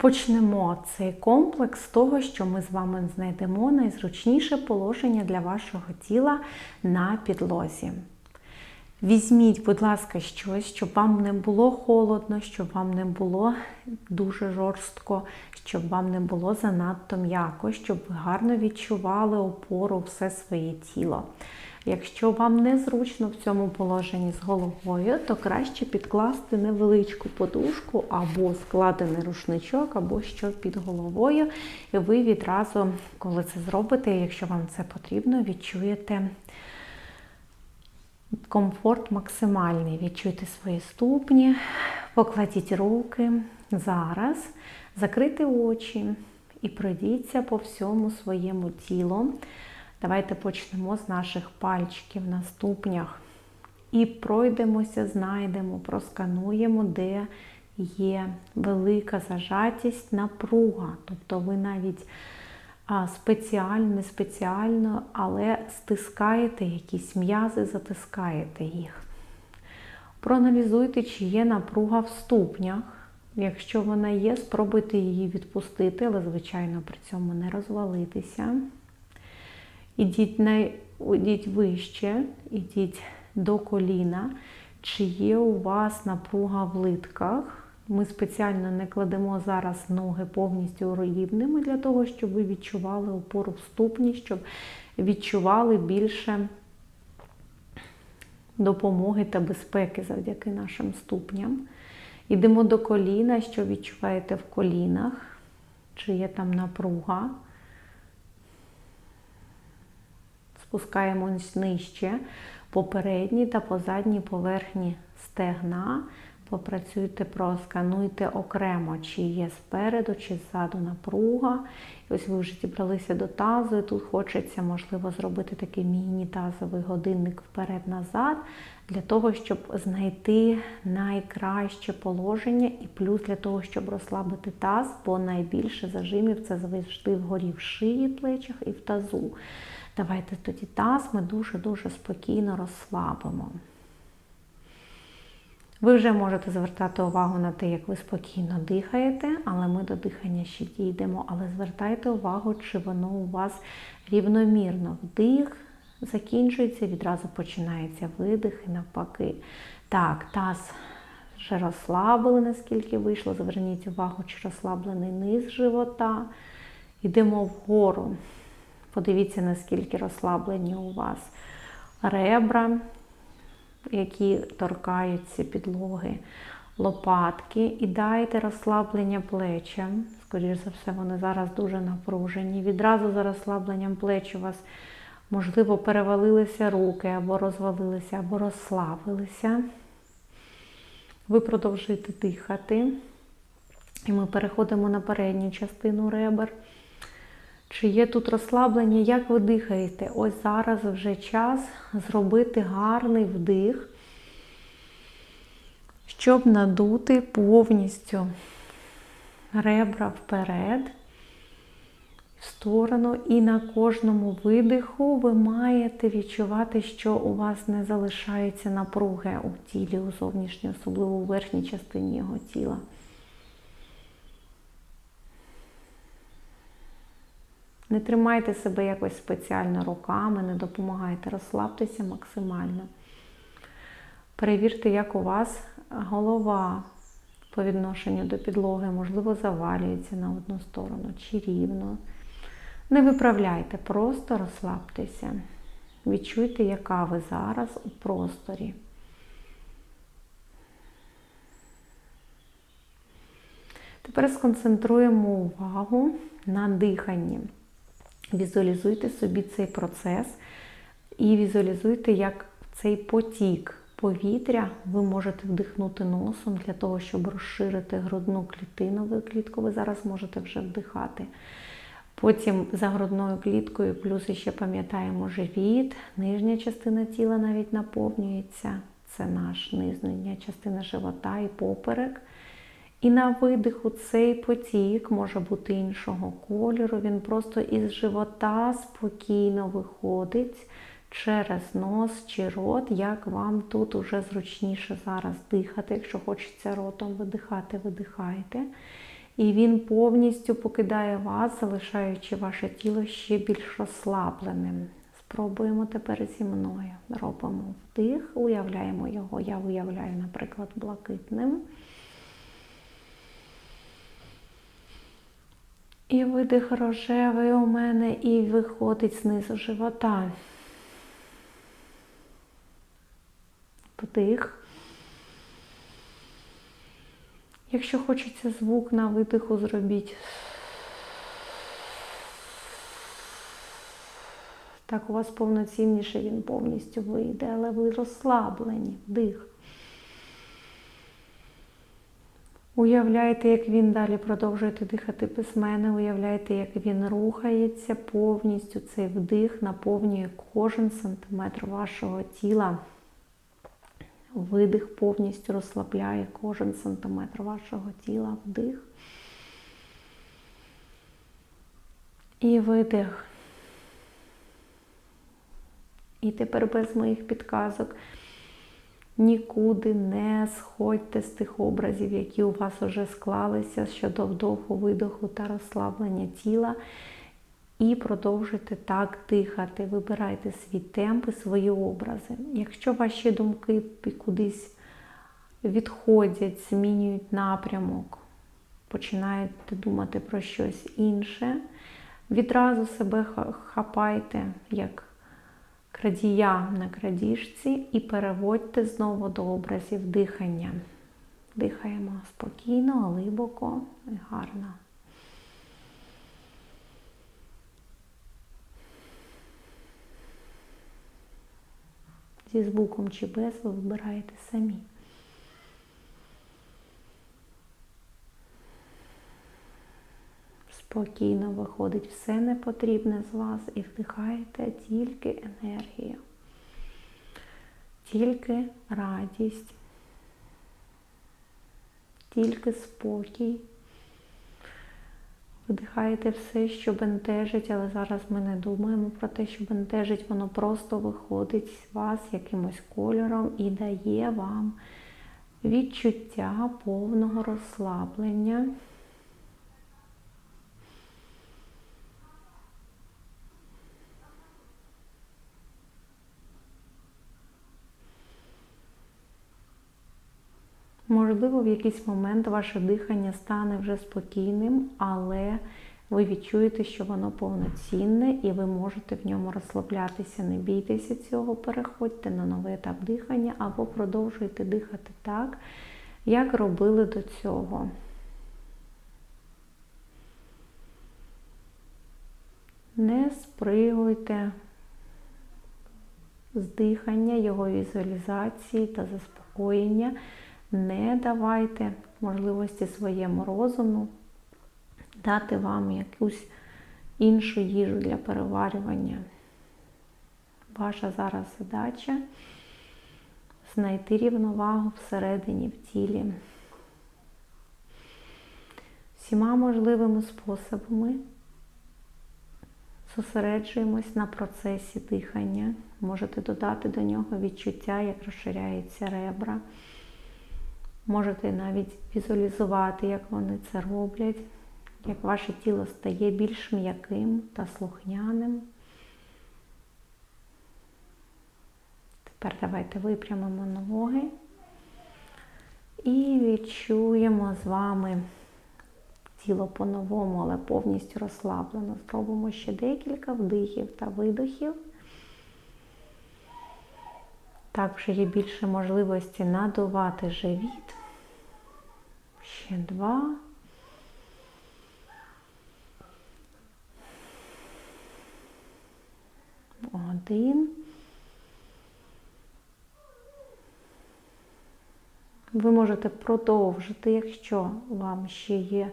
Почнемо цей комплекс з того, що ми з вами знайдемо найзручніше положення для вашого тіла на підлозі. Візьміть, будь ласка, щось, щоб вам не було холодно, щоб вам не було дуже жорстко, щоб вам не було занадто м'яко, щоб ви гарно відчували опору все своє тіло. Якщо вам незручно в цьому положенні з головою, то краще підкласти невеличку подушку або складений рушничок, або що під головою. І ви відразу, коли це зробите, якщо вам це потрібно, відчуєте комфорт максимальний. Відчуйте свої ступні, покладіть руки зараз, закрийте очі і пройдіться по всьому своєму тілу. Давайте почнемо з наших пальчиків на ступнях. І пройдемося, знайдемо, проскануємо, де є велика зажатість, напруга. Тобто ви навіть спеціально, не спеціально, але стискаєте якісь м'язи, затискаєте їх. Проаналізуйте, чи є напруга в ступнях. Якщо вона є, спробуйте її відпустити, але, звичайно, при цьому не розвалитися. Ідіть, на, ідіть вище, ідіть до коліна. Чи є у вас напруга в литках? Ми спеціально не кладемо зараз ноги повністю рівними для того, щоб ви відчували опору в ступні, щоб відчували більше допомоги та безпеки завдяки нашим ступням. Йдемо до коліна, що відчуваєте в колінах, чи є там напруга. Спускаємось нижче по передній та по задній поверхні стегна. Попрацюйте, проскануйте окремо, чи є спереду, чи ззаду напруга. Ось ви вже зібралися до тазу, і тут хочеться, можливо, зробити такий міні-тазовий годинник вперед-назад, для того, щоб знайти найкраще положення, і плюс для того, щоб розслабити таз, бо найбільше зажимів це завжди вгорі в шиї, плечах і в тазу. Давайте тоді таз ми дуже-дуже спокійно розслабимо. Ви вже можете звертати увагу на те, як ви спокійно дихаєте, але ми до дихання ще дійдемо. Але звертайте увагу, чи воно у вас рівномірно. Вдих закінчується, відразу починається видих і навпаки. Так, таз вже розслабили, наскільки вийшло. Зверніть увагу, чи розслаблений низ живота. Йдемо вгору. Подивіться, наскільки розслаблені у вас ребра, які торкаються підлоги, лопатки. І дайте розслаблення плечам. Скоріше за все, вони зараз дуже напружені. Відразу за розслабленням плеч у вас, можливо, перевалилися руки, або розвалилися, або розслабилися. Ви продовжуєте дихати. І ми переходимо на передню частину ребер. Чи є тут розслаблення, як ви дихаєте? Ось зараз вже час зробити гарний вдих, щоб надути повністю ребра вперед, в сторону, і на кожному видиху ви маєте відчувати, що у вас не залишається напруги у тілі, у зовнішній, особливо у верхній частині його тіла. Не тримайте себе якось спеціально руками, не допомагайте, розслабтеся максимально. Перевірте, як у вас голова по відношенню до підлоги, можливо, завалюється на одну сторону чи рівно. Не виправляйте, просто розслабтеся. Відчуйте, яка ви зараз у просторі. Тепер сконцентруємо увагу на диханні. Візуалізуйте собі цей процес і візуалізуйте, як цей потік повітря ви можете вдихнути носом для того, щоб розширити грудну клітину, клітку ви зараз можете вже вдихати. Потім за грудною кліткою, плюс ще пам'ятаємо живіт, нижня частина тіла навіть наповнюється. Це наш нижня частина живота і поперек. І на видиху цей потік може бути іншого кольору. Він просто із живота спокійно виходить через нос чи рот, як вам тут уже зручніше зараз дихати. Якщо хочеться ротом видихати, видихайте. І він повністю покидає вас, залишаючи ваше тіло ще більш розслабленим. Спробуємо тепер зі мною. Робимо вдих, уявляємо його. Я уявляю, наприклад, блакитним. І видих рожевий у мене і виходить знизу живота. Вдих. Якщо хочеться звук на видиху, зробіть. Так у вас повноцінніше він повністю вийде, але ви розслаблені. Вдих. Уявляйте, як він далі продовжуєте дихати без мене. Уявляйте, як він рухається повністю. Цей вдих наповнює кожен сантиметр вашого тіла. Видих повністю розслабляє кожен сантиметр вашого тіла. Вдих. І видих. І тепер без моїх підказок. Нікуди не сходьте з тих образів, які у вас вже склалися щодо вдоху, видоху та розслаблення тіла. І продовжуйте так дихати. Вибирайте свій темп і свої образи. Якщо ваші думки кудись відходять, змінюють напрямок, починаєте думати про щось інше, відразу себе хапайте як крадія на крадіжці і переводьте знову до образів дихання. Дихаємо спокійно, глибоко і гарно. Зі звуком чи без ви вибираєте самі. Спокійно виходить все непотрібне з вас і вдихаєте тільки енергію, тільки радість, тільки спокій. Видихаєте все, що бентежить, але зараз ми не думаємо про те, що бентежить, воно просто виходить з вас якимось кольором і дає вам відчуття повного розслаблення. Можливо, в якийсь момент ваше дихання стане вже спокійним, але ви відчуєте, що воно повноцінне і ви можете в ньому розслаблятися. Не бійтеся цього, переходьте на новий етап дихання або продовжуйте дихати так, як робили до цього. Не спригуйте з дихання, його візуалізації та заспокоєння. Не давайте можливості своєму розуму дати вам якусь іншу їжу для переварювання. Ваша зараз задача знайти рівновагу всередині в тілі. Всіма можливими способами зосереджуємось на процесі дихання. Можете додати до нього відчуття, як розширяються ребра. Можете навіть візуалізувати, як вони це роблять, як ваше тіло стає більш м'яким та слухняним. Тепер давайте випрямимо ноги і відчуємо з вами тіло по-новому, але повністю розслаблено. Зробимо ще декілька вдихів та видохів. Так вже є більше можливості надувати живіт. Ще два. Один. Ви можете продовжити, якщо вам ще є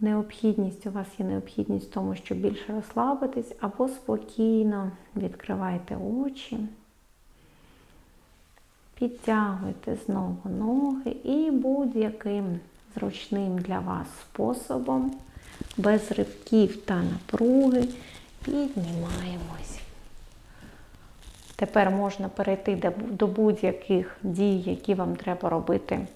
необхідність, у вас є необхідність в тому, щоб більше розслабитись, або спокійно відкривайте очі. Підтягуйте знову ноги і будь-яким зручним для вас способом, без ривків та напруги, піднімаємось. Тепер можна перейти до будь-яких дій, які вам треба робити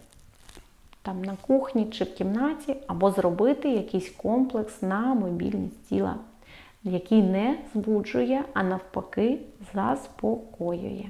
там на кухні чи в кімнаті, або зробити якийсь комплекс на мобільність тіла, який не збуджує, а навпаки заспокоює.